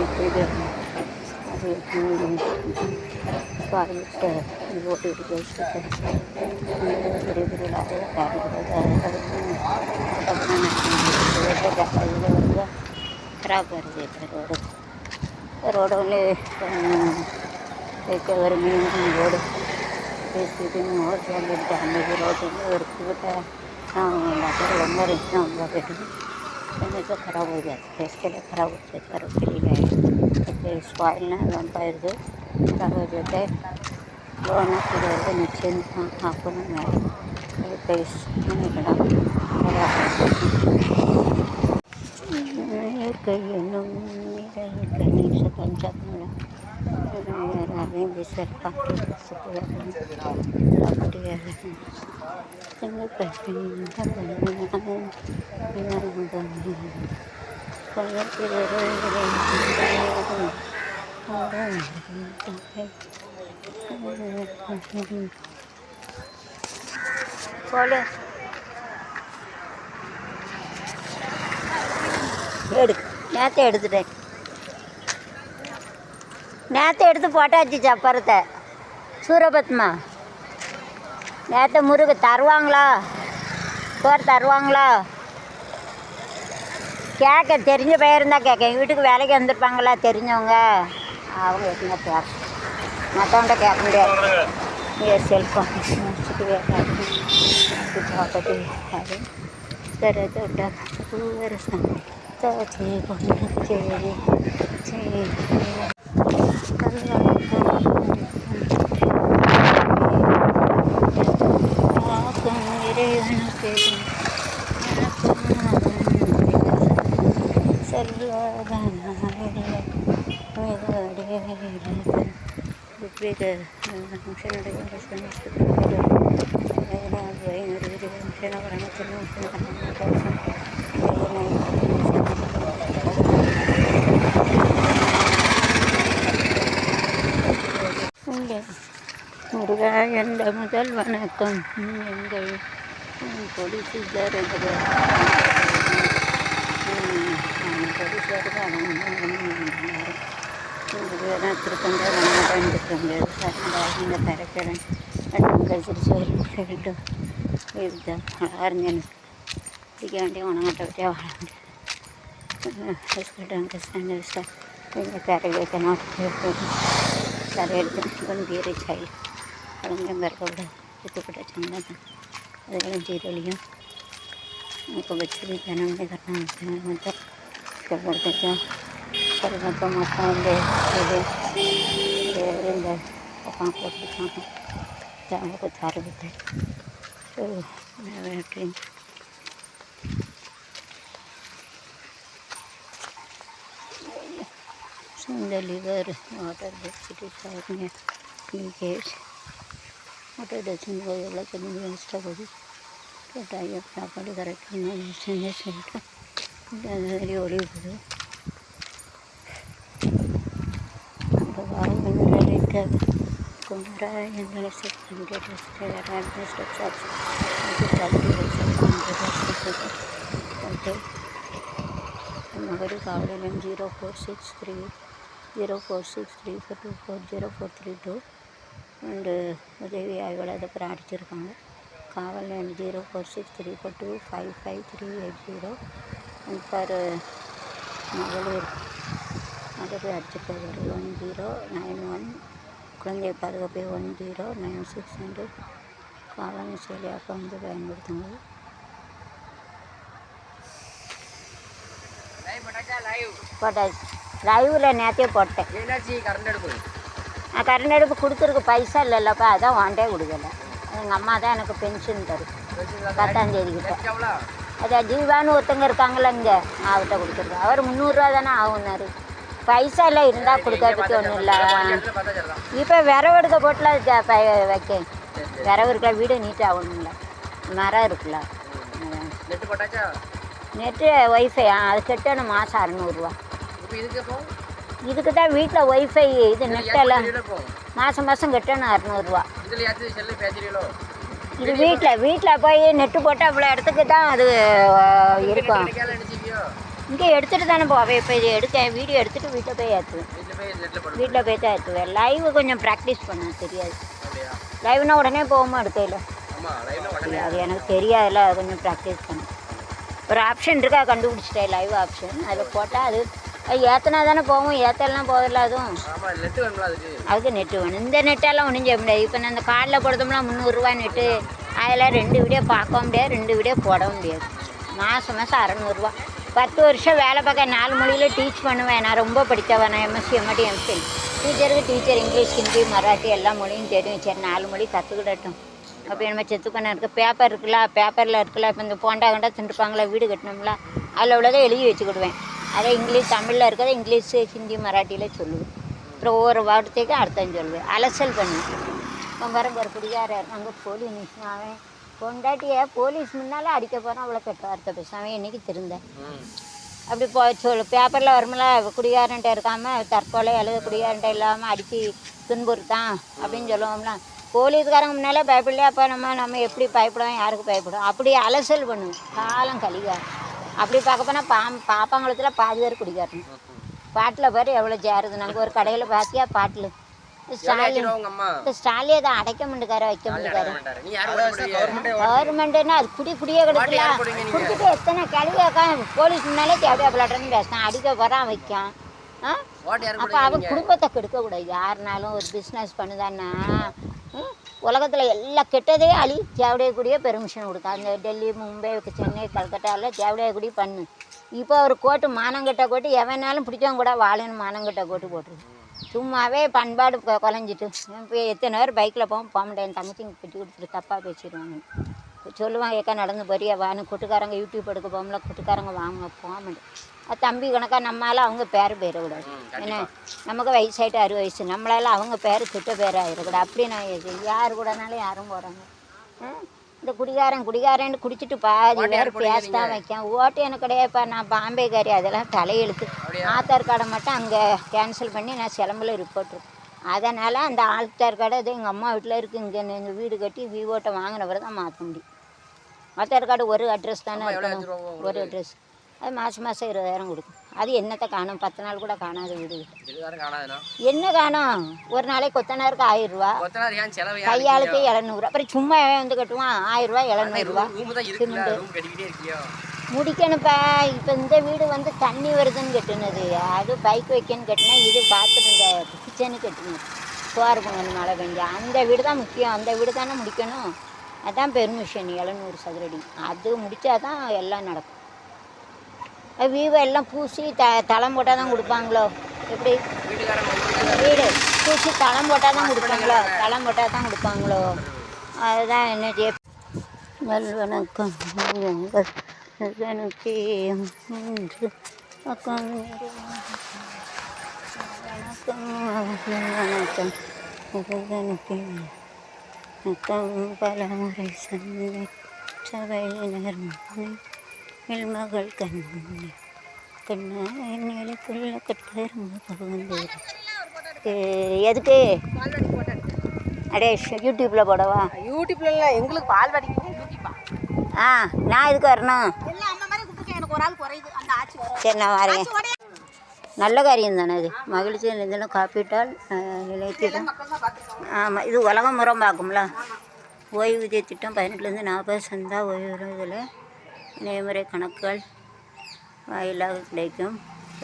ഇത് അത് പാർവിട്ട് ഇങ്ങോട്ട് ഇരിക്കാൻ ചെറിയ ചെറിയ ഖരാബ് റോഡ് റോഡുകളിൽ ഒക്കെ ഒരു മീനും റോഡ് பேசிட்டு ஓட்டு வந்துட்டு அன்றைக்கி ரோட்டில் ஒரு கூட்டம் ரொம்ப ரொம்ப ಎಣ್ಣೆ ತೋ ಖರಾಬ್ ಹೋಗಿ ಬೇಸಿಗೆಲೆ ಖರಾಬ್ ಹೋಗಿ ಕರೋಕ್ಕೆ ಮತ್ತು ಸ್ವಾಯ್ಲ್ನ ಗಂಟಾಯಿದ್ದು ಖರಾಬ್ ಹೋಗಿರುತ್ತೆ ಲೋನ್ ಹಾಕಿದ್ರೆ ಮಿಕ್ಸಿನ ಹಾಕೊಂಡು ಮೇಲೆ ಅದಕ್ಕೆ ಮನೆ ಗಿಡ ಖರಾಬ್ ಆಗುತ್ತೆ ನಿಮಿಷ எல்லாரையும் விசேஷம் அப்படியே போல எடுத்துட்டேன். நேற்று எடுத்து போட்டாச்சு சப்பரத்தை. சூரபத்மா. நேற்று முருகு தருவாங்களா? சோறு தருவாங்களா? கேட்க தெரிஞ்ச பெயர் தான் கேட்க எங்கள் வீட்டுக்கு வேலைக்கு வந்திருப்பாங்களா தெரிஞ்சவங்க? அவங்க எதுங்க பேர் மற்றவங்க கேட்க முடியாது. என் செல்ஃபோன் சரி தோட்டம் சரி சரி. சரி. ഇത് മനുഷ്യനോട് മനുഷ്യനെ പറയണത്തിന് முருகா என்ற முதல் வணக்கம் எங்கள் பொலிசிலர் பொலிசார் தான் கொடி சீதர் திருப்பந்த வணங்கிட்டு இந்த தரக்கிறேன் കഴിച്ചിട്ട് ചോദിച്ചിട്ട് ഇത് അറിഞ്ഞു എനിക്ക് വേണ്ടി ഉണങ്ങട്ടെ പറ്റിയ വളമുണ്ട് കറിയൊക്കെ കറിയെടുത്ത് ഗംഭീര ചായ വളഞ്ഞ വിറകോട് ചുറ്റപ്പെട്ട ചന്ദന അതെല്ലാം ചീരളിയും നമുക്ക് വെച്ച് വയ്ക്കാനുണ്ട് കാരണം മൊത്തം കൊടുത്തേക്കാം சரணத்தை மொத்தம் வந்து இது இந்த பக்கம் போட்டுருக்காங்க ஜாம கொஞ்சம் அறுபது ஸோ அப்படின்னு இந்த லிவர் வாட்டர் டெசிட்டி பாருங்க வாட்டர் டெசிங் போது எவ்வளோ வேஸ்ட்டாக போகுது டைப் சாப்பாடு கரெக்டாக சொல்லிட்டு இந்த மாதிரி ஒளி சார் குமாராயன் research hundred okay Nagari zero four six three three zero four six four four two four zero three two and உதவி ஆய்வாளர் அப்புறம் அடிச்சிருக்காங்க. காவல் எண் zero four six three four two five five three eight zero and for மகளிர். மகளிர் அடிச்சிருக்காரு one zero nine one குழந்தை பாதுகாப்பு one zero nine six hundred காவல் செயலியாக வந்து பயன்படுத்துங்க போட்டாச்சு. லைவில் நேற்றே போட்டேன். நான் கரண்ட் அடுப்பு கொடுத்துருக்கு பைசா இல்லைல்லப்பா அதான் வாண்டே கொடுக்கல. எங்கள் அம்மா தான் எனக்கு பென்ஷன் தரும் பத்தாம் தேதி கிட்ட எவ்வளோ அதான் ஜீவான்னு ஒருத்தங்க இருக்காங்களா இங்கே அவர்கிட்ட கொடுத்துருக்கேன் அவர் முந்நூறுரூவா தானே ஆகுனாரு. பைசா இல்லை இருந்தால் கொடுக்கறதுக்கு ஒன்றும் இல்லை. இப்போ விரவு எடுக்க போட்டில் வைக்க. விரவு இருக்க வீடு நீட்டாக ஆகணும்ல மரம் இருக்குல்ல. நெட்டு ஒய்ஃபை அது கட்டணும் மாதம் அறநூறுவா இதுக்கு தான் வீட்டில் ஒய்ஃபை இது நெட்டெல்லாம் மாதம் மாதம் கட்டணும் அறநூறுவா இது வீட்டில் வீட்டில் போய் நெட்டு போட்டு அவ்வளோ இடத்துக்கு தான் அது இருக்கும். இங்கே எடுத்துகிட்டு தானே போவேன் இப்போ இது எடுத்தேன் வீடியோ எடுத்துகிட்டு வீட்டில் போய் ஏற்றுவேன் வீட்டில் போய் தான் ஏற்றுவேன் லைவ் கொஞ்சம் ப்ராக்டிஸ் பண்ண தெரியாது. லைவ்னா உடனே போகாமல் எடுக்கையில் அது எனக்கு தெரியாதுல்ல கொஞ்சம் ப்ராக்டிஸ் பண்ண ஒரு ஆப்ஷன் இருக்கா கண்டுபிடிச்சிட்டேன் லைவ் ஆப்ஷன் அதில் போட்டால் அது அது ஏற்றினா தானே போகும் ஏற்றலாம் போதில்ல அதுவும். அதுக்கு நெட்டு வேணும். இந்த நெட்டெல்லாம் ஒன்றும் செய்ய முடியாது. இப்போ நான் இந்த கார்டில் போடுறோம்னா முந்நூறுரூவா நெட்டு அதில் ரெண்டு வீடியோ பார்க்க முடியாது ரெண்டு வீடியோ போட முடியாது. மாதம் மாதம் அறநூறுவா பத்து வருஷம் வேலை பார்க்க நாலு மொழியில் டீச் பண்ணுவேன். நான் ரொம்ப படித்தவன். நான் எம்எஸ்சி எம்எடி எம்ஃபில் டீச்சருக்கு டீச்சர் இங்கிலீஷ் ஹிந்தி மராட்டி எல்லா மொழியும் தெரியும். சரி நாலு மொழி கற்றுக்கிடட்டும் அப்போ நம்ம செத்து பண்ண இருக்குது பேப்பர் இருக்குல்ல பேப்பரில் இருக்குல்ல இப்போ இந்த போண்டா கண்டா தின்றுப்பாங்களா வீடு கட்டணும்ல அதில் உள்ளதை எழுதி வச்சுக்கிடுவேன். அதை இங்கிலீஷ் தமிழில் இருக்கிறத இங்கிலீஷு ஹிந்தி மராட்டியில் சொல்லுவேன். அப்புறம் ஒவ்வொரு வார்த்தைக்கும் அர்த்தம் சொல்லுவேன். அலசல் பண்ணுவேன். அவன் வர ஒரு அங்கே போலீஸ் அவன் பொண்டாட்டியை போலீஸ் முன்னால் அடிக்க போகிறான் அவ்வளோ கெட்ட வார்த்தை பேசுவேன் இன்னைக்கு திருந்தேன் அப்படி போ சொல் பேப்பரில் வரும்ல குடிகாரன்ட்ட இருக்காம தற்கொலை அல்லது குடிகாரன்ட்ட இல்லாமல் அடித்து துன்புறுத்தான் அப்படின்னு சொல்லுவோம்ல. போலீஸ்காரங்க முன்னாலே பயப்படலையா? அப்போ நம்ம நம்ம எப்படி பயப்படுவோம்? யாருக்கு பயப்படுவோம் அப்படி அலசல் பண்ணுவோம் காலம் கழிகார் அப்படி பார்க்க போனால் பா பாப்பாங்குளத்தில் பாதி பேர் குடிகாரன். பாட்டில் பாரு எவ்வளோ சேருது நாங்கள் ஒரு கடையில் பார்த்தியா பாட்டில். ஸ்டாலின் இந்த ஸ்டாலியை தான் அடைக்க முடிக்கார வைக்க முடிக்காரு வேண்டாரு. நீ யார் கவர்மெண்ட் கவர்மெண்ட்னா அது குடி குடியே கிடக்கல? குடிச்சிட்டு எத்தனை கிளவியாக்கா போலீஸ் முன்னாலே தேவையா பிள்ளாட்டன்னு பேசினான். அடிக்க போகிறான் வைக்கான். அப்போ அவன் குடும்பத்தை கெடுக்கக்கூடாது. யாருனாலும் ஒரு பிஸ்னஸ் பண்ணுதான்னா உலகத்துல எல்லா கெட்டதே அழி. தேவடையக்கூடிய பெர்மிஷன் கொடுத்தா அந்த டெல்லி மும்பை சென்னை கல்கட்டாவில் தேவடையக்கூடிய பண்ணு. இப்போ ஒரு கோட்டு மானங்கெட்ட கோட்டு எவனாலும் பிடிச்சவங்க கூட வாழணும் மானங்கெட்ட கோட்டு போட்டுருக்கு சும்மாவே பண்பாடு குலைஞ்சிட்டு. இப்போ எத்தனை பேர் பைக்கில் போவோம் போக முடியாது என் தங்கச்சிங்க கட்டி கொடுத்துட்டு தப்பாக பேசிடுவாங்க. சொல்லுவாங்க ஏக்கா நடந்து போறியா? வான்னு கொட்டுக்காரங்க யூடியூப் எடுக்க போகும்ல கொட்டுக்காரங்க வாங்க போக அது தம்பி கணக்காக நம்மளால அவங்க பேர் போயிடக்கூடாது என்ன நமக்கு வயசாயிட்டு அறுபது வயசு. நம்மளால அவங்க பேர் திட்ட பேர் ஆயிடக்கூடாது. அப்படி நான் யார் கூடனாலும் யாரும் போகிறாங்க இந்த குடிகாரன் குடிகாரன்னு குடிச்சிட்டு பாதி பேர் பேச தான் வைக்கான். ஓட்டு எனக்கு கிடையாதுப்பா. நான் பாம்பேக்காரி அதெல்லாம் தலையெழுத்து. ஆதார் கார்டை மட்டும் அங்கே கேன்சல் பண்ணி நான் சிலம்பில் ரிப்போர்ட் அதனால் அந்த ஆதார் கார்டு அது எங்கள் அம்மா வீட்டில் இருக்குது இங்கே எங்கள் வீடு கட்டி விவோட்டை வாங்கின பிறகு தான் மாற்ற முடியும். ஆதார் கார்டு ஒரு அட்ரஸ் தானே இருக்கணும். ஒரு அட்ரஸ் அது மாதம் மாதம் இருபதாயிரம் கொடுக்கும். அது என்னத்தை காணும்? பத்து நாள் கூட காணாத வீடு. என்ன காணும்? ஒரு நாளைக்கு கொத்தனாருக்கு ஆயிரம் ரூபா. கையாளுக்கு எழுநூறு. அப்புறம் சும்மா வந்து கட்டுவான். ஆயிரம் ரூபா இருக்கியோ? முடிக்கணுப்பா இப்போ இந்த வீடு வந்து தண்ணி வருதுன்னு கட்டுனது. அது பைக் வைக்கன்னு கட்டினா இது பாத்ரூம் இந்த கிச்சனு கட்டணும் சோறு பொங்கல் மழை பெஞ்சா. அந்த வீடு தான் முக்கியம். அந்த வீடு தானே முடிக்கணும். அதான் பெர்மிஷன் எழுநூறு சதுரடி. அது முடித்தா தான் எல்லாம் நடக்கும். வீவை எல்லாம் பூசி த தளம் போட்டால் தான் கொடுப்பாங்களோ? எப்படி? வீடு. பூசி தளம் போட்டால் தான் கொடுப்பாங்களோ? தளம் போட்டால் தான் கொடுப்பாங்களோ? அதுதான் என்ன செய்ய நல் வணக்கம் எனக்கு வணக்கம். வணக்கம். எனக்கு வணக்கம். பல முறை சந்தை சபையினர் முன்னே மகள் கண்ணே கண்ணா என் நிலைக்குள்ள பகுந்தேன் எதுக்கு? அடே யூடியூப்பில் போடவா? யூடியூப்ல எங்களுக்கு பால் யூடியூப்பா ஆ நான் எதுக்கு வரணும்? சரி நான் வரேன். நல்ல காரியம் தானே அது மகிழ்ச்சி நிதினம் காப்பீட்டால் பார்த்துருக்காங்க ஆமாம் இது உலகம் முறம் பார்க்கும்ல. ஓய்வூதிய திட்டம் பதினெட்டுலேருந்து நாற்பது சந்தா ஓய்வு இதில். நடைமுறை கணக்குகள் வாயிலாக கிடைக்கும்.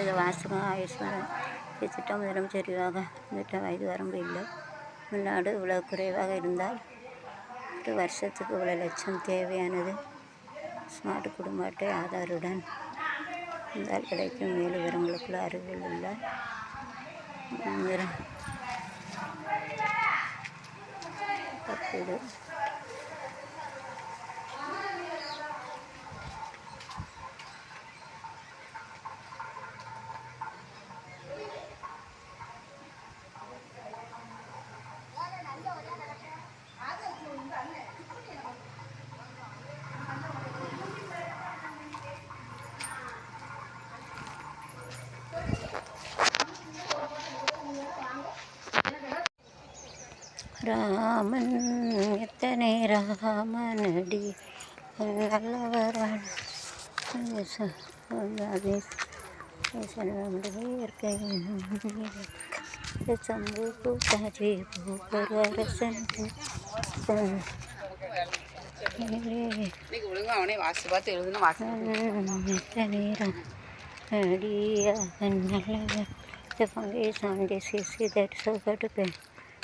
இது வாசகம் ஆயுஷ்மான் திட்டம் முதலமைச்சர் விரிவாக திட்டம் வயது வரம்பு இல்லை. உள்நாடு இவ்வளோ குறைவாக இருந்தால் ஒரு வருஷத்துக்கு இவ்வளோ லட்சம் தேவையானது? ஸ்மார்ட் குடும்ப அட்டை ஆதாருடன் இருந்தால் கிடைக்கும். மேலும் விவரங்களுக்குள்ள அருகில் உள்ள விவரம் காப்பீடு രാമൻ എത്തനെ രാമനടി. നല്ലവരാണ് ടിയ നല്ല ഫംഗേസ് on this is that so good പേ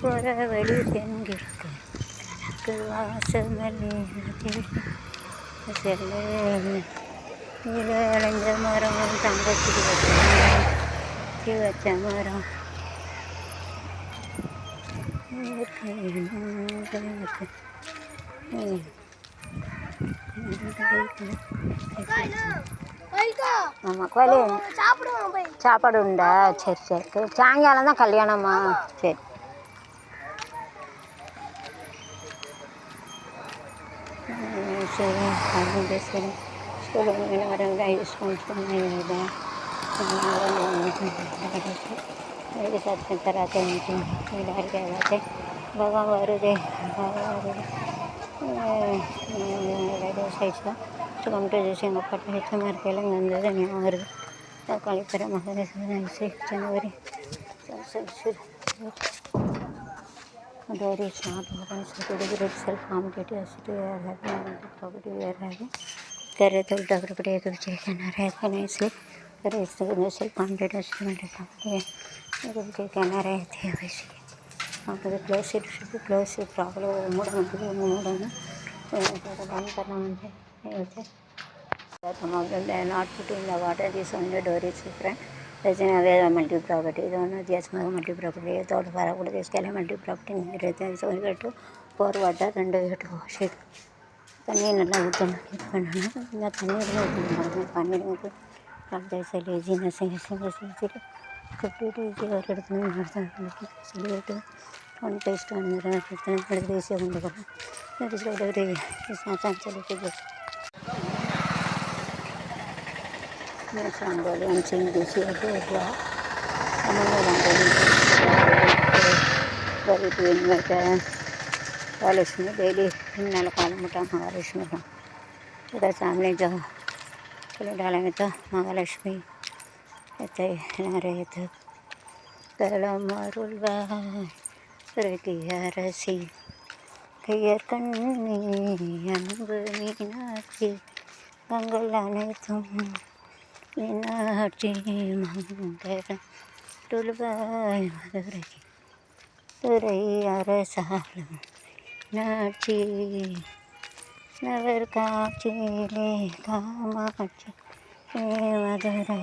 புறவழி தென்கிற்கு வாசமல்லிஞ்ச மரம் தங்கச்சி வச்ச மரம் இருக்கு ஆமாம் கோயில் சாப்பாடு உண்டா? சரி சரி. சாயங்காலம் தான் கல்யாணமா? சரி. சரி. அப்படின்னு பேசுகிறேன் ஸ்கூலுக்கு யூஸ் பண்ணுறேன் சத்தம் தராத்தே பகவான் வருது. பகவான் வருது. ரேடியோ சைட்ஸ் தான் ஸோ கம் டு ஜூஸ் எங்கள் அப்பாட்ட ஹெச்எம்மாக இருக்கையில் இங்கே வந்தது ஞாபகம் வருது தக்காளி பெற மகா ஜனவரி There is not open security with self harm duty as to where having the property we are having. There is the property to check and arrive and I sleep. There is the self harm duty as to the property. You will take an arrive there. अगर glove set glove से problem मूडी मूडा बंद करना door friend multi property जैसा multi property तोट फरा multi property सोन फोर पड़ा पनीर पनीर पनीर जीना ಕಟ್ಟಿಗೆಯವ್ರೆಡ್ದು ಮಾಡ್ತಾರೆ ಸಲಿಗೆ ಒಂದು ಟೇಸ್ಟ್ ಅಂದ್ರೆ ಹಿಡಿದು ಬೇಯಿಸಿ ಒಂದು ಹಿಡಿಸ್ಕೊಂಡವ್ರಿಗೆ ಚಂಚಲಿಟ್ಟಿದ್ದೆ ಸಾಂಬಾರು ಹಂಚಿನ ಬಿಸಿ ಅದು ಬರೀತು ಏನ್ಬೇಕು ಕಾಲೇಜ್ನ ಡೈಲಿ ಹಿನ್ನೆಲೆ ಕಾಲು ಮುಟ್ಟ ಮಹಾಲಕ್ಷ್ಮಿ ಇದೆ ಸಾಮ್ರಾಜ್ಯ ಕಲಿಡಾಲಮಿತ ಮಹಾಲಕ್ಷ್ಮಿ எத்தை நிறைத்து களமருள்வாரகி அரசி கையர் கண்ணி அன்பு மீனாட்சி. கங்கள் அனைத்தும் மீனாட்சி மங்கலம் துள்வாய் மதுரை துறை அரசாலும் நாட்சி நவர் காட்சி Kamakshi. Madurai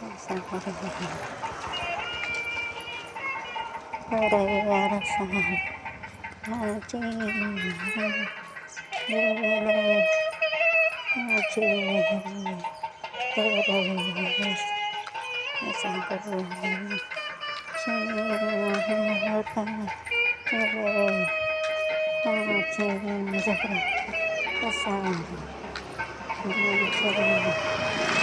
sao có được ở đây là đặc sản là chị đưa lên chị đưa lên sản phẩm chị hơ ta đưa lên chị đưa lên sản phẩm chị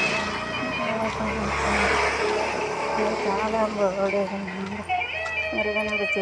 చాలా బాగుంది మురుగన రుచి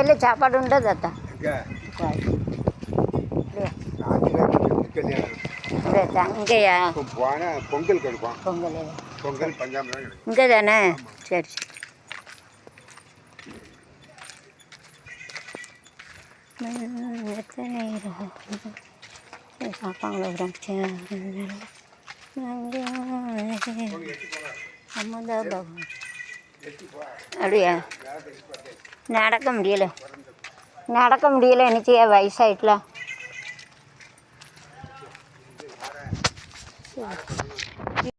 बाईला छापाट उंड जाता இங்கேயா? பொங்கல். பொங்கல் பொங்கல் பஞ்சாமிரம் இங்கே தானே சரி. சரி அப்படியா? നടക്ക മുടിയല്ല? നടക്ക മുടിയല്ല എനിക്ക് വയസ്സായിട്ടില്ല